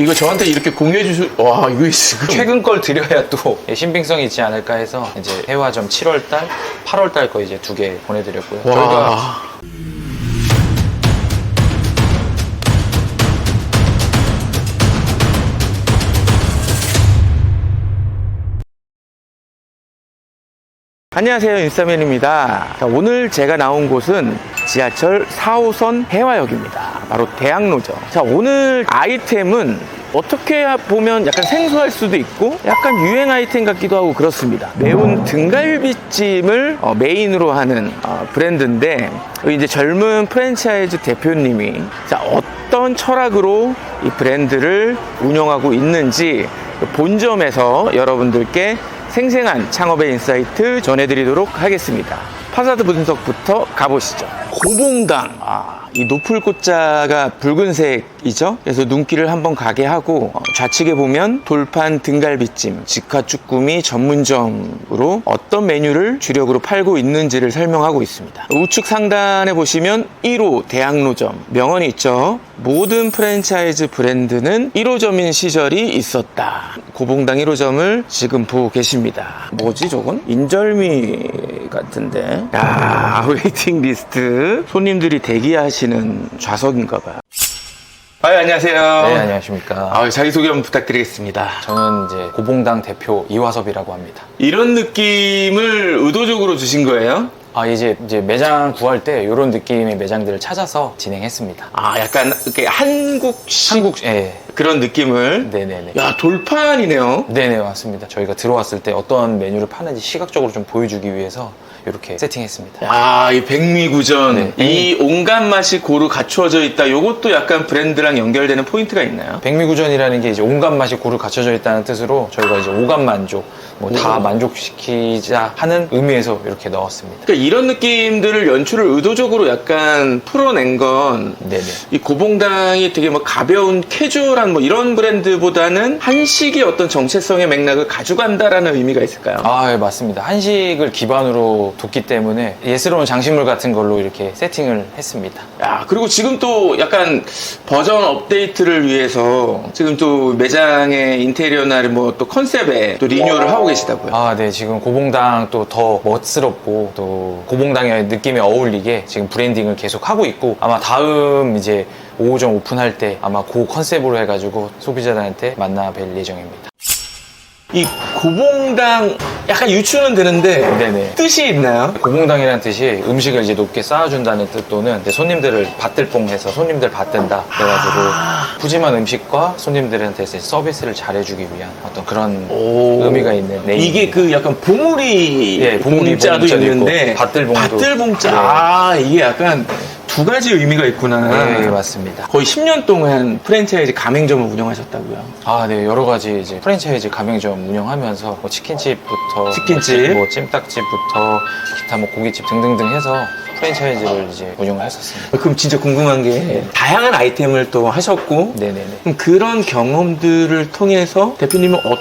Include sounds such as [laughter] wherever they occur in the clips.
이거 저한테 이렇게 공유해 주실 와 이거 지금 최근 걸 드려야 또 신빙성이 있지 않을까 해서 이제 해화점 7월달, 8월달 거 이제 두 개 보내드렸고요. 저희가 안녕하세요 인싸맨입니다. 자, 오늘 제가 나온 곳은 지하철 4호선 해화역입니다. 바로 대학로죠. 자 오늘 아이템은 어떻게 보면 약간 생소할 수도 있고 약간 유행 아이템 같기도 하고 그렇습니다. 매운 등갈비찜을 어, 메인으로 하는 어, 브랜드인데 여기 이제 젊은 프랜차이즈 대표님이 자 어떤 철학으로 이 브랜드를 운영하고 있는지 본점에서 여러분들께 생생한 창업의 인사이트 전해드리도록 하겠습니다. 파사드 분석부터 가보시죠. 고봉당. 아, 이 노플 꽃자가 붉은색이죠. 그래서 눈길을 한번 가게 하고 어, 좌측에 보면 돌판 등갈비찜, 직화 쭈꾸미 전문점으로 어떤 메뉴를 주력으로 팔고 있는지를 설명하고 있습니다. 우측 상단에 보시면 1호 대학로점 명언이 있죠. 모든 프랜차이즈 브랜드는 1호점인 시절이 있었다. 고봉당 1호점을 지금 보고 계십니다. 뭐지 저건? 인절미 같은데. 야, 웨이팅 리스트. 손님들이 대기하시는 좌석인가 봐요. 아, 안녕하세요. 네, 안녕하십니까. 아, 자기소개 한번 부탁드리겠습니다. 저는 이제 고봉당 대표 이화섭이라고 합니다. 이런 느낌을 의도적으로 주신 거예요? 아, 이제, 이제 매장 구할 때 이런 느낌의 매장들을 찾아서 진행했습니다. 아, 약간 이렇게 한국식 한국, 예. 그런 느낌을. 네네네. 야, 돌판이네요. 네네, 맞습니다. 저희가 들어왔을 때 어떤 메뉴를 파는지 시각적으로 좀 보여주기 위해서 이렇게 세팅했습니다. 야, 이 백미구전. 네. 이 온갖 맛이 고루 갖추어져 있다. 요것도 약간 브랜드랑 연결되는 포인트가 있나요? 백미구전이라는 게 이제 온갖 맛이 고루 갖춰져 있다는 뜻으로 저희가 이제 오감 만족, 뭐다 오. 만족시키자 하는 의미에서 이렇게 넣었습니다. 그러니까 이런 느낌들을 연출을 의도적으로 약간 풀어낸 건 네네. 이 고봉당이 되게 뭐 가벼운 캐주얼한 뭐 이런 브랜드보다는 한식의 어떤 정체성의 맥락을 가져간다라는 의미가 있을까요? 아, 예, 맞습니다. 한식을 기반으로 뒀기 때문에 예스러운 장식물 같은 걸로 이렇게 세팅을 했습니다. 야, 그리고 지금 또 약간 버전 업데이트를 위해서 지금 또 매장의 인테리어나 뭐 또 컨셉에 또 리뉴얼을 하고 계시다고요. 아, 네. 지금 고봉당 또 더 멋스럽고 또 고봉당의 느낌에 어울리게 지금 브랜딩을 계속 하고 있고 아마 다음 이제 5호점 오픈할 때 아마 그 컨셉으로 해가지고 소비자들한테 만나 뵐 예정입니다. 이 고봉당 약간 유추는 되는데 네네. 뜻이 있나요? 고봉당이라는 뜻이 음식을 이제 높게 쌓아준다는 뜻도는 이제 손님들을 받들뽕해서 손님들 받든다 그래가지고 푸짐한 음식과 손님들한테 이제 서비스를 잘해주기 위한 어떤 그런 오. 의미가 있는 네임. 이게 그 약간 보물이 예, 보물이 봉자도 봉자도 있는데 밭들봉도. 밭들봉자 네. 아 이게 약간 두 가지 의미가 있구나. 네, 맞습니다. 거의 10년 동안 프랜차이즈 가맹점을 운영하셨다고요. 아, 네, 여러 가지 이제 프랜차이즈 가맹점 운영하면서 뭐 치킨집부터 치킨집. 뭐 찜닭집부터 기타 뭐 고깃집 등등등 해서 프랜차이즈를 이제 운영을 했었습니다. 그럼 진짜 궁금한 게 다양한 아이템을 또 하셨고 네네네. 그럼 그런 경험들을 통해서 대표님은 어떤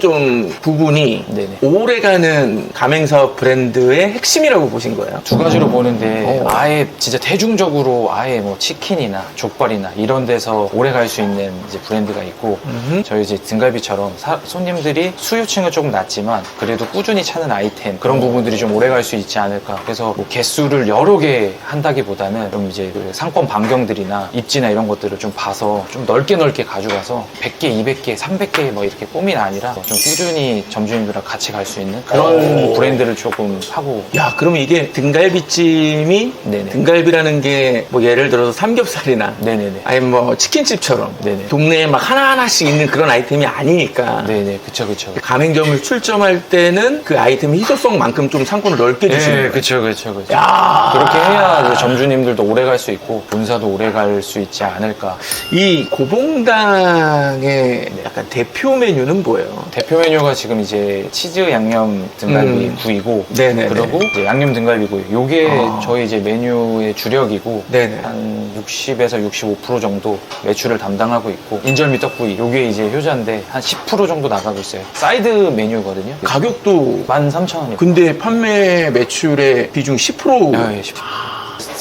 좀 부분이 네네. 오래가는 가맹사업 브랜드의 핵심이라고 보신 거예요? 두 가지로 보는데 어. 아예 진짜 대중적으로 아예 뭐 치킨이나 족발이나 이런 데서 오래 갈 수 있는 이제 브랜드가 있고 음흠. 저희 이제 등갈비처럼 사- 손님들이 수요층은 조금 낮지만 그래도 꾸준히 찾는 아이템 그런 부분들이 좀 오래 갈 수 있지 않을까 그래서 뭐 개수를 여러 개 한다기보다는 좀 이제 그 상권 반경들이나 입지나 이런 것들을 좀 봐서 좀 넓게 넓게 가져가서 100개, 200개, 300개 뭐 이렇게 꼼이 아니라 좀 꾸준히 점주님들과 같이 갈 수 있는 그런 오. 브랜드를 조금 하고 야, 그러면 이게 등갈비찜이 네네. 등갈비라는 게 뭐 예를 들어서 삼겹살이나 네네네. 아니면 뭐 치킨집처럼 네네. 동네에 막 하나하나씩 있는 그런 아이템이 아니니까 네네, 그쵸, 그쵸. 가맹점을 출점할 때는 그 아이템의 희소성만큼 좀 상권을 넓게 주시는 네, 거예요. 그쵸, 그쵸, 그쵸. 야, 그렇게 해야 이제 점주님들도 오래 갈 수 있고, 본사도 오래 갈 수 있지 않을까. 이 고봉당의 약간 대표 메뉴는 뭐예요? 대표 메뉴가 지금 이제 치즈 양념 등갈비 음. 구이고, 네네네. 그리고 이제 양념 등갈비 구이. 요게 아. 저희 이제 메뉴의 주력이고, 네네. 한 60에서 65% 정도 매출을 담당하고 있고, 인절미 떡구이. 요게 이제 효자인데, 한 10% 정도 나가고 있어요. 사이드 메뉴거든요. 가격도 13,000원이요. 근데 판매 매출의 비중 10%. 아, 예, 10%.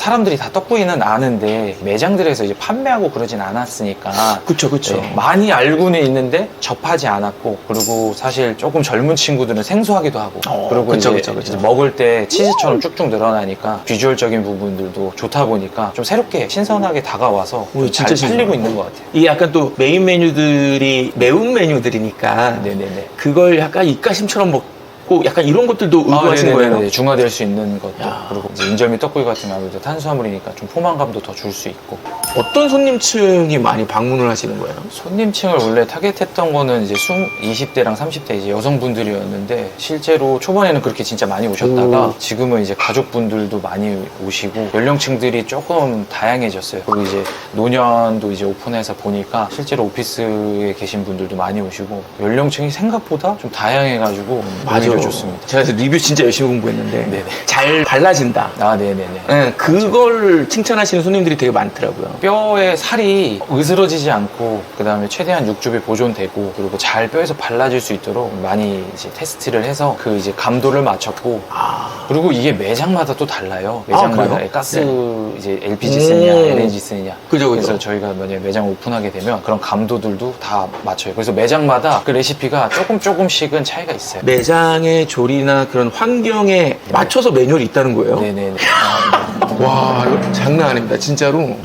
사람들이 다 떡구이는 아는데 매장들에서 이제 판매하고 그러진 않았으니까 그쵸, 그쵸. 네, 많이 알고는 있는데 접하지 않았고 그리고 사실 조금 젊은 친구들은 생소하기도 하고 어, 그리고 그쵸, 이제, 그쵸, 그쵸. 이제 먹을 때 치즈처럼 쭉쭉 늘어나니까 비주얼적인 부분들도 좋다 보니까 좀 새롭게 신선하게 다가와서 오, 잘 진짜 팔리고 신선하다. 있는 것 같아요. 이게 약간 또 메인 메뉴들이 매운 메뉴들이니까 네네네. 그걸 약간 입가심처럼 먹 고 약간 이런 것들도 의도하신 네네네네. 거예요? 중화될 수 있는 것도 야. 그리고 이제 인절미 떡구이 같은 경우는 아무래도 탄수화물이니까 좀 포만감도 더 줄 수 있고 어떤 손님층이 많이 방문을 하시는 거예요? 손님층을 원래 타겟했던 거는 이제 20, 20대랑 30대 이제 여성분들이었는데 실제로 초반에는 그렇게 진짜 많이 오셨다가 오. 지금은 이제 가족분들도 많이 오시고 연령층들이 조금 다양해졌어요. 그리고 이제 노년도 이제 오픈해서 보니까 실제로 오피스에 계신 분들도 많이 오시고 연령층이 생각보다 좀 다양해가지고 오히 려 좋습니다. 제가 리뷰 진짜 열심히 공부했는데 네네. 잘 발라진다. 아, 네네네. 네, 그걸 칭찬하시는 손님들이 되게 많더라고요. 뼈에 살이 으스러지지 않고 그다음에 최대한 육즙이 보존되고 그리고 잘 뼈에서 발라질 수 있도록 많이 이제 테스트를 해서 그 이제 감도를 맞췄고 아, 그리고 이게 매장마다 또 달라요. 아, 매장마다 그래요? 가스 네. 이제 LPG 쓰느냐, 음. LNG 쓰느냐. 그죠, 그죠. 그래서 저희가 만약에 매장 오픈하게 되면 그런 감도들도 다 맞춰요. 그래서 매장마다 그 레시피가 조금 조금씩은 차이가 있어요. 매장 의 조리나 그런 환경에 맞춰서 매뉴얼이 있다는 거예요. 네네네. [laughs] 와, 이거 장난 아닙니다. 진짜로.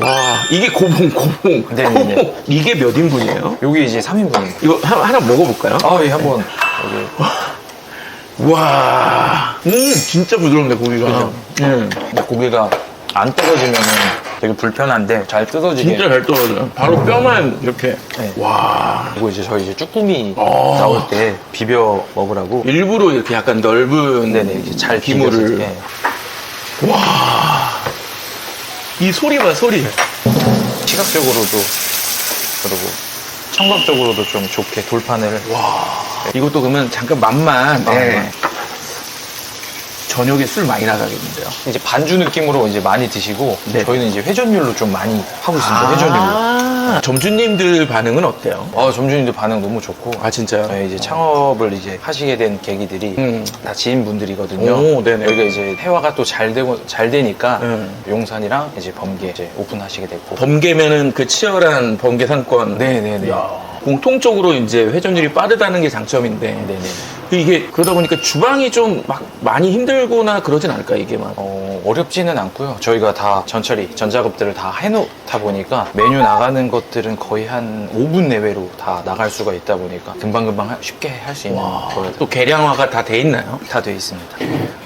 와, 이게 고봉, 고봉. 네네네. 이게 몇 인분이에요? 여기 이제 3인분입니다. 이거 하- 하나 먹어볼까요? 아, 예, 한번 여기 와, 음, 진짜 부드럽네, 고기가. 음, 근데 고기가 안 뜯어지면 되게 불편한데 잘 뜯어지게 진짜 잘 떨어져요. 바로 뼈만 이렇게. 네. 와, 그리고 이제 저희 이제 쭈꾸미 어. 나올 때 비벼 먹으라고 일부러 이렇게 약간 넓은 네네 이제 잘 기물을. 비벼서 네. 이 소리 봐, 소리. 시각적으로도 그리고 청각적으로도 좀 좋게 돌판을 이것도 그러면 잠깐 맛만. 아, 네. 네. 저녁에 술 많이 나가겠는데요. 이제 반주 느낌으로 이제 많이 드시고 네. 저희는 이제 회전율로 좀 많이 하고 있습니다. 회전율로. 아, 점주님들 반응은 어때요? 아, 점주님들 반응 너무 좋고 아, 진짜요? 저희 이제 창업을 이제 하시게 된 계기들이 음. 다 지인분들이거든요. 오, 네네. 여기가 이제 회화가 또 잘 되고 잘 되니까 음. 용산이랑 이제 범계 이제 오픈하시게 됐고. 범계면은 그 치열한 범계 상권. 네네네. 야, 공통적으로 이제 회전율이 빠르다는 게 장점인데. 네네. 이게 그러다 보니까 주방이 좀 막 많이 힘들거나 그러진 않을까, 이게 막. 어, 어렵지는 않고요. 저희가 다 전처리, 전작업들을 다 해놓다 보니까 메뉴 나가는 것들은 거의 한 5분 내외로 다 나갈 수가 있다 보니까 금방금방 하- 쉽게 할 수 있는 거가 또 계량화가 다 돼 있나요? 다돼 있습니다.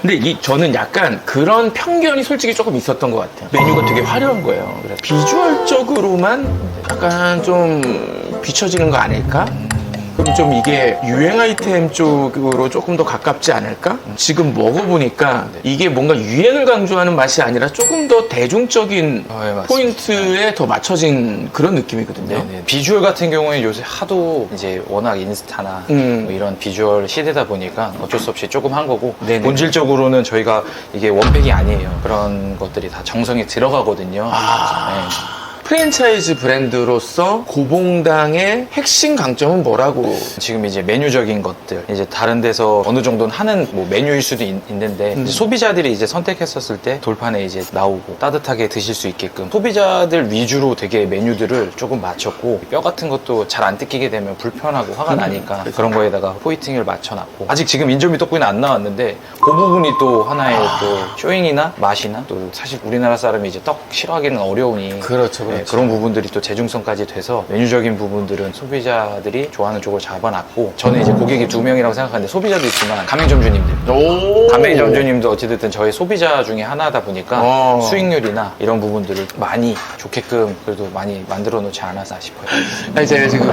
근데 이 저는 약간 그런 편견이 솔직히 조금 있었던 것 같아요. 메뉴가 되게 화려한 거예요. 그래서 비주얼적으로만 약간 좀 비춰지는 거 아닐까? 그럼 좀 이게 유행 아이템 쪽으로 조금 더 가깝지 않을까? 지금 먹어보니까 이게 뭔가 유행을 강조하는 맛이 아니라 조금 더 대중적인 어, 예, 맞습니다. 포인트에 더 맞춰진 그런 느낌이거든요. 네네. 비주얼 같은 경우에 요새 하도 이제 워낙 인스타나 음. 뭐 이런 비주얼 시대다 보니까 어쩔 수 없이 조금 한 거고 네네. 본질적으로는 저희가 이게 원팩이 아니에요. 그런 것들이 다 정성에 들어가거든요. 아. 네. 프랜차이즈 브랜드로서 고봉당의 핵심 강점은 뭐라고? 지금 이제 메뉴적인 것들 이제 다른 데서 어느 정도는 하는 뭐 메뉴일 수도 있, 는데 음. 소비자들이 이제 선택했었을 때 돌판에 이제 나오고 따뜻하게 드실 수 있게끔 소비자들 위주로 되게 메뉴들을 조금 맞췄고 뼈 같은 것도 잘 안 뜯기게 되면 불편하고 화가 음. 나니까 그런 거에다가 포이팅을 맞춰놨고 아직 지금 인절미 떡국이는 안 나왔는데 그 부분이 또 하나의 아. 또 쇼잉이나 맛이나 또 사실 우리나라 사람이 이제 떡 싫어하기는 어려우니 그렇죠, 네, 그런 부분들이 또 재중성까지 돼서 메뉴적인 부분들은 소비자들이 좋아하는 쪽을 잡아놨고 저는 이제 고객이 두 명이라고 생각하는데 소비자도 있지만 가맹점주님들 오. 가맹점주님도 어찌됐든 저희 소비자 중에 하나다 보니까 어. 수익률이나 이런 부분들을 많이 좋게끔 그래도 많이 만들어 놓지 않았나 싶어요. 아니 제가 지금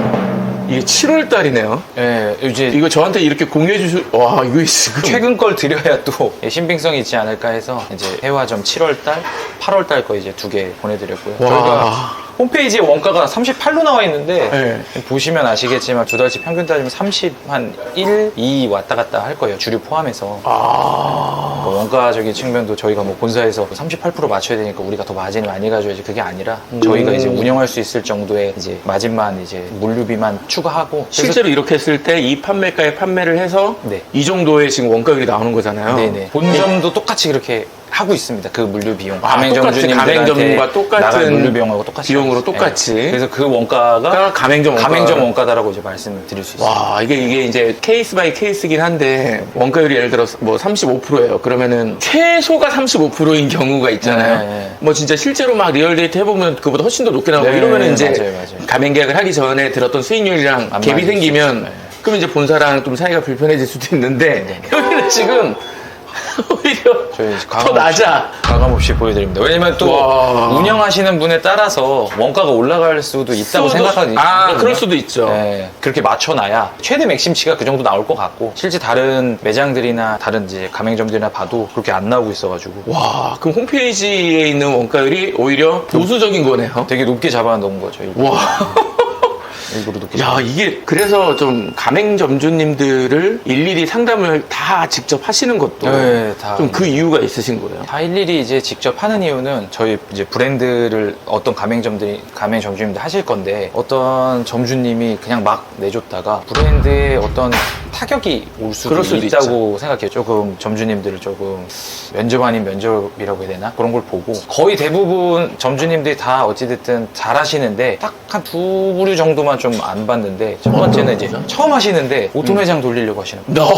이게 7월 달이네요. 예, 이제 이거 저한테 이렇게 공유해 주실 와 이거 지금 [laughs] 최근 걸 드려야 또 신빙성이 있지 않을까 해서 이제 해화점 7월 달, 8월 달 거 이제 두 개 보내드렸고요. 와. 저희가 홈페이지에 원가가 38로 나와 있는데 네. 보시면 아시겠지만 두 달치 평균 따지면 30, 한 1, 2 왔다 갔다 할 거예요. 주류 포함해서. 아뭐 원가적인 측면도 저희가 뭐 본사에서 38% 맞춰야 되니까 우리가 더 마진을 많이 가져야지 그게 아니라 저희가 음. 이제 운영할 수 있을 정도의 이제 마진만 이제 물류비만 추가하고 실제로 이렇게 했을 때 이 판매가에 판매를 해서 네. 이 정도의 지금 원가율이 나오는 거잖아요. 네네. 본점도 똑같이 그렇게 하고 있습니다. 그 물류 비용. 아, 똑같이 가맹점과 똑같은 물류 비용하고 똑같이 비용으로. 똑같이. 네. 그래서 그 원가가 가맹점 원가. 가맹점 원가다라고 이제 말씀드릴 수 있어요. 와 이게 이게 이제 케이스 바이 케이스긴 한데 원가율이 예를 들어서 뭐 35%예요. 그러면은 최소가 35%인 경우가 있잖아요. 네, 네. 뭐 진짜 실제로 막 리얼 데이트 해보면 그보다 훨씬 더 높게 나오고 네, 이러면은 이제 맞아요, 맞아요. 가맹 계약을 하기 전에 들었던 수익률이랑 안 갭이 생기면. 네. 그럼 이제 본사랑 좀 사이가 불편해질 수도 있는데 [laughs] 여기는 지금 [laughs] 오히려 저희 이제 더 가감 낮아. 가감 없이 보여드립니다. 왜냐면 또 와. 운영하시는 분에 따라서 원가가 올라갈 수도 있다고 생각하거든요. 아 그럴 수도 있죠. 네, 그렇게 맞춰놔야 최대 맥심치가 그 정도 나올 것 같고 실제 다른 매장들이나 다른 이제 가맹점들이나 봐도 그렇게 안 나오고 있어가지고 와 그럼 홈페이지에 있는 원가율이 오히려 보수적인 거네요. 되게 높게 잡아놓은 거죠. 일부러, 와. 일부러 높게. 야, 이게 그래서 좀 가맹점주님들을 일일이 상담을 다 직접 하시는 것도 네, 다. 좀 그 이유가 있으신 거예요. 다 일일이 이제 직접 하는 이유는 저희 이제 브랜드를 어떤 가맹점들이 가맹점주님들 하실 건데 어떤 점주님이 그냥 막 내줬다가 브랜드에 어떤 타격이 올 수도, 그럴 수도 있다고 생각해요. 조금 점주님들을 조금 면접 아닌 면접이라고 해야 되나 그런 걸 보고 거의 대부분 점주님들이 다 어찌됐든 잘 하시는데 딱 한 두 부류 정도만 좀 안 봤는데 첫 번째는 이제? 처음 하시는데 오토 매장 돌리려고 하시는 분. 너 네.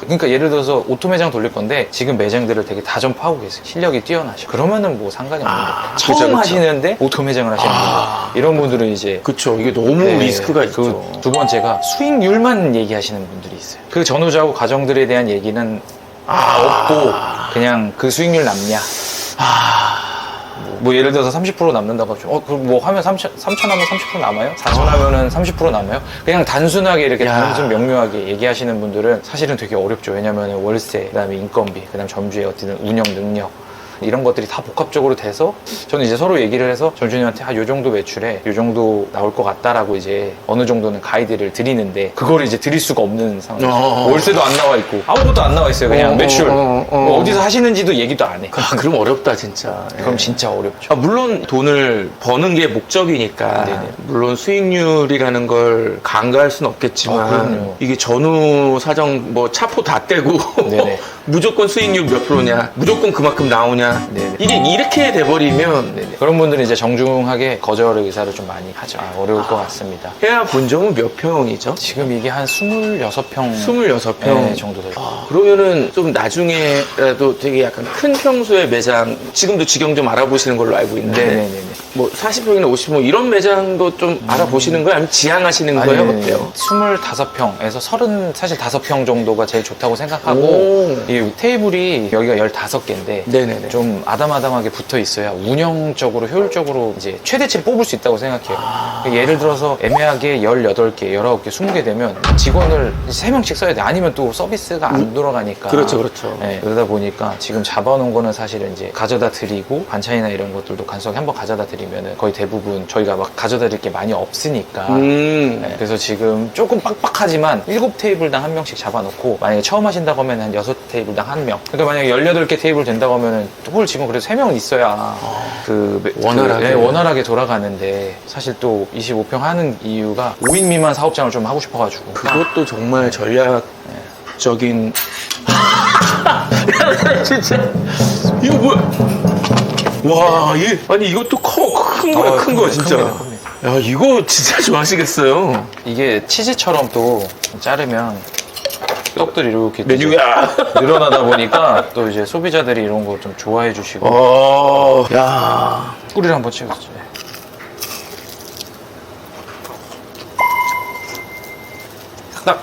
그러니까 예를 들어서 오토 매장 돌릴 건데 지금 매장들을 되게 다 점포하고 계세요. 실력이 뛰어나셔. 그러면은 뭐 상관이 없는데 아, 처음 그쵸, 그쵸. 하시는데 오토 매장을 하시는 아. 분들 이런 분들은 이제 그쵸 이게 너무 네, 리스크가 있죠. 그 두 번째가 수익률만 얘기하시는 분들이 있어요. 그 전후자고 가정들에 대한 얘기는 아. 없고 그냥 그 수익률 남냐. 뭐, 뭐 예를 들어서 30% 남는다고 하죠. 어, 그럼 뭐 하면 3천, 3천 하면 30% 남아요? 4천 하면은 30% 남아요? 그냥 단순하게 이렇게 야. 단순 명료하게 얘기하시는 분들은 사실은 되게 어렵죠. 왜냐면 월세, 그 다음에 인건비, 그 다음 점주의 어떤 운영 능력, 이런 것들이 다 복합적으로 돼서 저는 이제 서로 얘기를 해서 점주님한테 아, 요 정도 매출에 요 정도 나올 것 같다라고 이제 어느 정도는 가이드를 드리는데 그거를 이제 드릴 수가 없는 상황. 어. 월세도 안 나와 있고 아무것도 안 나와 있어요. 그냥 어, 매출. 어, 어. 뭐 어디서 하시는지도 얘기도 안 해. 아, 그럼 어렵다 진짜. 예. 그럼 진짜 어렵죠. 아, 물론 돈을 버는 게 목적이니까 네네. 물론 수익률이라는 걸 간과할 수는 없겠지만 어. 이게 전후 사정 뭐 차포 다 떼고. [laughs] 무조건 수익률 몇 프로냐 무조건 그만큼 나오냐 네네. 이게 이렇게 돼버리면 네네. 그런 분들은 이제 정중하게 거절의 의사를 좀 많이 하죠. 아, 어려울 것 같습니다. 해야 본점은 몇 평이죠? 지금 이게 한 26평 26평 네, 정도 돼요. 아, 그러면은 좀 나중에라도 되게 약간 큰 평수의 매장 지금도 직영 좀 알아보시는 걸로 알고 있는데 네네네네. 뭐 40평이나 50평 이런 매장도 좀 알아보시는 거예요? 아니면 지향하시는 거예요? 음. 어때요? 25평에서 30, 사실 5평 정도가 제일 좋다고 생각하고, 오. 이 테이블이 여기가 15개인데, 네네네. 좀 아담아담하게 붙어 있어야 운영적으로, 효율적으로 이제 최대치를 뽑을 수 있다고 생각해요. 아. 예를 들어서 애매하게 18개, 19개, 20개 되면 직원을 3명씩 써야 돼. 아니면 또 서비스가 안 돌아가니까. 그렇죠, 그렇죠. 네, 그러다 보니까 지금 잡아놓은 거는 사실은 이제 가져다 드리고 반찬이나 이런 것들도 간소하게 한번 가져다 드리 면은 거의 대부분 저희가 막 가져다 드릴 게 많이 없으니까 음. 네, 그래서 지금 조금 빡빡하지만 7테이블당 한 명씩 잡아놓고 만약에 처음 하신다고 하면 한 6테이블당 한 명. 그러니까 만약에 18개 테이블 된다고 하면은 홀 지금 그래도 3명은 있어야 그, 매- 아. 원활하게. 그, 네, 원활하게 돌아가는데 사실 또 25평 하는 이유가 5인 미만 사업장을 좀 하고 싶어가지고 그것도 정말 전략적인. [laughs] 진짜. 이거 뭐야? 와, 이 아니, 이것도 커, 큰 거야, 어, 큰 거, 진짜. 야, 이거 진짜 좋아하시겠어요. 이게 치즈처럼 또 자르면 떡들이 이렇게 메뉴가. 늘어나다 보니까 또 이제 소비자들이 이런 거 좀 좋아해 주시고 어, 야. 꿀이를 한번 찍었어요. 딱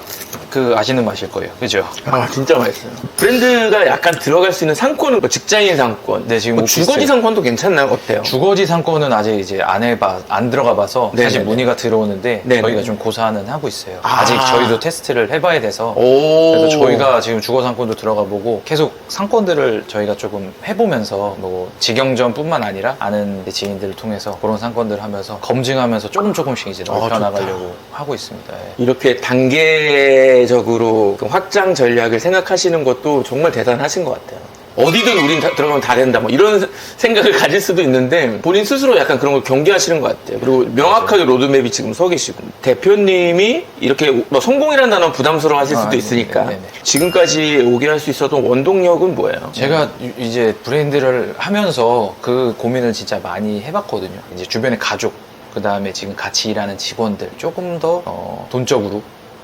그 아시는 맛일 거예요. 그죠? 아, 진짜 맛있어요. 브랜드가 약간 들어갈 수 있는 상권은 뭐 직장인 상권. 네, 지금 뭐. 주거지 상권도 괜찮나요? 어때요? 주거지 상권은 아직 이제 안 해봐 안 들어가 봐서 사실 네네네. 문의가 들어오는데 네네네. 저희가 좀 고사는 하고 있어요. 아. 아. 직 저희도 테스트를 해봐야 돼서 오. 그래서 저희가 지금 주거 상권도 들어가 보고 계속 상권들을 저희가 조금 해보면서 뭐 직영점뿐만 아니라 아는 지인들을 통해서 그런 상권들을 하면서 검증하면서 조금 조금씩 이제 아, 넓혀. 나가려고 하고 있습니다. 예. 이렇게 단계 적으로 그 확장 전략을 생각하시는 것도 정말 대단하신 것 같아요. 어디든 우린 다- 들어가면 다 된다 뭐 이런 생각을 가질 수도 있는데 본인 스스로 약간 그런 걸 경계하시는 것 같아요. 그리고 명확하게 로드맵이 지금 서 계시고 대표님이 이렇게 뭐 성공이라는 단어 부담스러워 하실 수도 아, 있으니까 네네네. 지금까지 오게 할 수 있었던 원동력은 뭐예요? 제가 이- 이제 브랜드를 하면서 그 고민을 진짜 많이 해봤거든요. 이제 주변의 가족, 그 다음에 지금 같이 일하는 직원들 조금 더 어, 돈적으로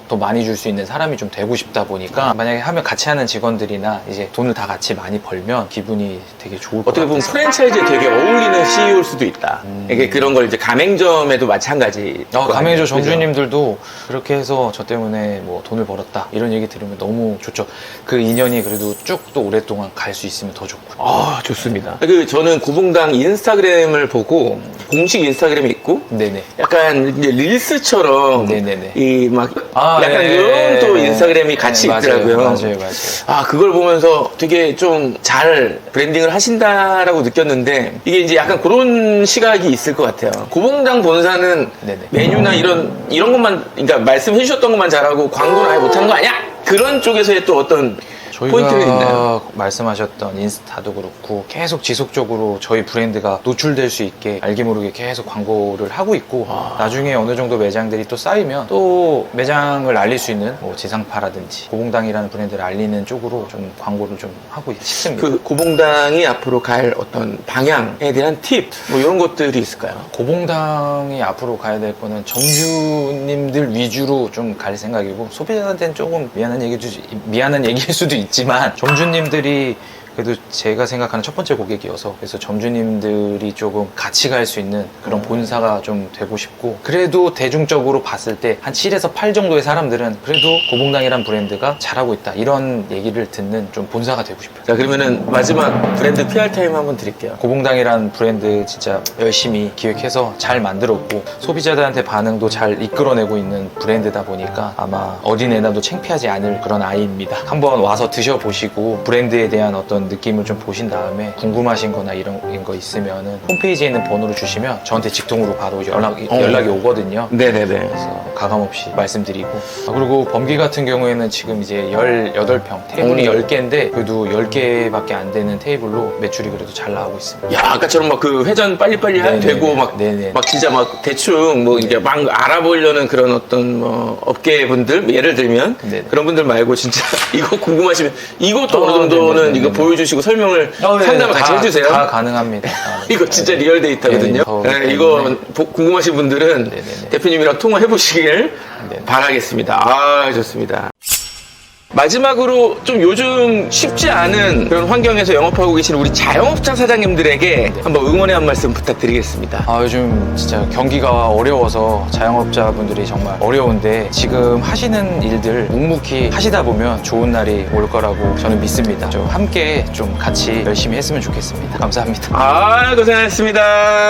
더 많이 줄 수 있는 사람이 좀 되고 싶다 보니까 만약에 하면 같이 하는 직원들이나 이제 돈을 다 같이 많이 벌면 기분이 되게 좋을 것 어떻게 같아요. 보면 프랜차이즈에 되게 어울리는 CEO일 수도 있다. 이게 그런 걸 이제 가맹점에도 마찬가지. 어, 가맹조 그죠? 점주님들도 그렇게 해서 저 때문에 뭐 돈을 벌었다 이런 얘기 들으면 너무 좋죠. 그 인연이 그래도 쭉 또 오랫동안 갈 수 있으면 더 좋고. 아 좋습니다. 그 저는 구봉당 인스타그램을 보고 공식 인스타그램이 있고 네네. 약간 이제 릴스처럼 네네네. 이 막 아, 약간 예, 이런 예, 또 예. 인스타그램이 같이 네, 맞아요, 있더라고요. 맞아요, 맞아요. 아 그걸 보면서 되게 좀 잘 브랜딩을 하신다라고 느꼈는데 이게 이제 약간 그런 시각이 있을 것 같아요. 구봉당 본사는 네네. 메뉴나 이런 이런 것만 그러니까 말씀해 주셨던 것만 잘하고 광고는 아예 못하는 거 아니야? 그런 쪽에서의 또 어떤 포인트는 있나요? 말씀하셨던 인스타도 그렇고 계속 지속적으로 저희 브랜드가 노출될 수 있게 알게 모르게 계속 광고를 하고 있고 아. 나중에 어느 정도 매장들이 또 쌓이면 또 매장을 알릴 수 있는 뭐 지상파라든지 고봉당이라는 브랜드를 알리는 쪽으로 좀 광고를 좀 하고 싶습니다. 그 구봉당이 앞으로 갈 어떤 방향에 대한 팁 뭐 이런 것들이 있을까요? 고봉당이 앞으로 가야 될 거는 점주님들 위주로 좀 갈 생각이고 소비자한테는 조금 미안한 얘기도 미안한 얘기일 수도 있 지만 점주님들이 그래도 제가 생각하는 첫 번째 고객이어서 그래서 점주님들이 조금 같이 갈 수 있는 그런 본사가 좀 되고 싶고 그래도 대중적으로 봤을 때 한 7에서 8 정도의 사람들은 그래도 고봉당이란 브랜드가 잘하고 있다 이런 얘기를 듣는 좀 본사가 되고 싶어요. 자 그러면은 마지막 브랜드 PR 타임 한번 드릴게요. 고봉당이란 브랜드 진짜 열심히 기획해서 잘 만들었고 소비자들한테 반응도 잘 이끌어내고 있는 브랜드다 보니까 아마 어린애나도 창피하지 않을 그런 아이입니다. 한번 와서 드셔보시고 브랜드에 대한 어떤 느낌을 좀 보신 다음에 궁금하신 거나 이런 거 있으면 홈페이지에 있는 번호를 주시면 저한테 직통으로 바로 연락이, 어. 연락이 오거든요. 네네네. 그래서 가감 없이 말씀드리고 아, 그리고 범기 같은 경우에는 지금 이제 18평 테이블이 오. 10개인데 그래도 10개밖에 안 되는 테이블로 매출이 그래도 잘 나오고 있습니다. 야 아까처럼 막 그 회전 빨리빨리 네네네. 되고 막, 네네. 막 진짜 막 대충 뭐 이게 막 알아보려는 그런 어떤 뭐 업계 분들 예를 들면 네네. 그런 분들 말고 진짜 [laughs] 이거 궁금하시면 이것도 어, 어느 정도는 네네네네. 이거 보여 주시고 설명을 어, 네, 상담을 같이 다- 해주세요. 다 가능합니다. 다 [laughs] 이거 진짜 네. 리얼 데이터거든요. 네, 더 네. 이거 보- 궁금하신 분들은 네네네. 대표님이랑 통화해 보시길 네네. 바라겠습니다. 아, 좋습니다. 마지막으로 좀 요즘 쉽지 않은 그런 환경에서 영업하고 계시는 우리 자영업자 사장님들에게 한번 응원의 한 말씀 부탁드리겠습니다. 아, 요즘 진짜 경기가 어려워서 자영업자분들이 정말 어려운데 지금 하시는 일들 묵묵히 하시다 보면 좋은 날이 올 거라고 저는 믿습니다. 좀 함께 좀 같이 열심히 했으면 좋겠습니다. 감사합니다. 아, 고생하셨습니다.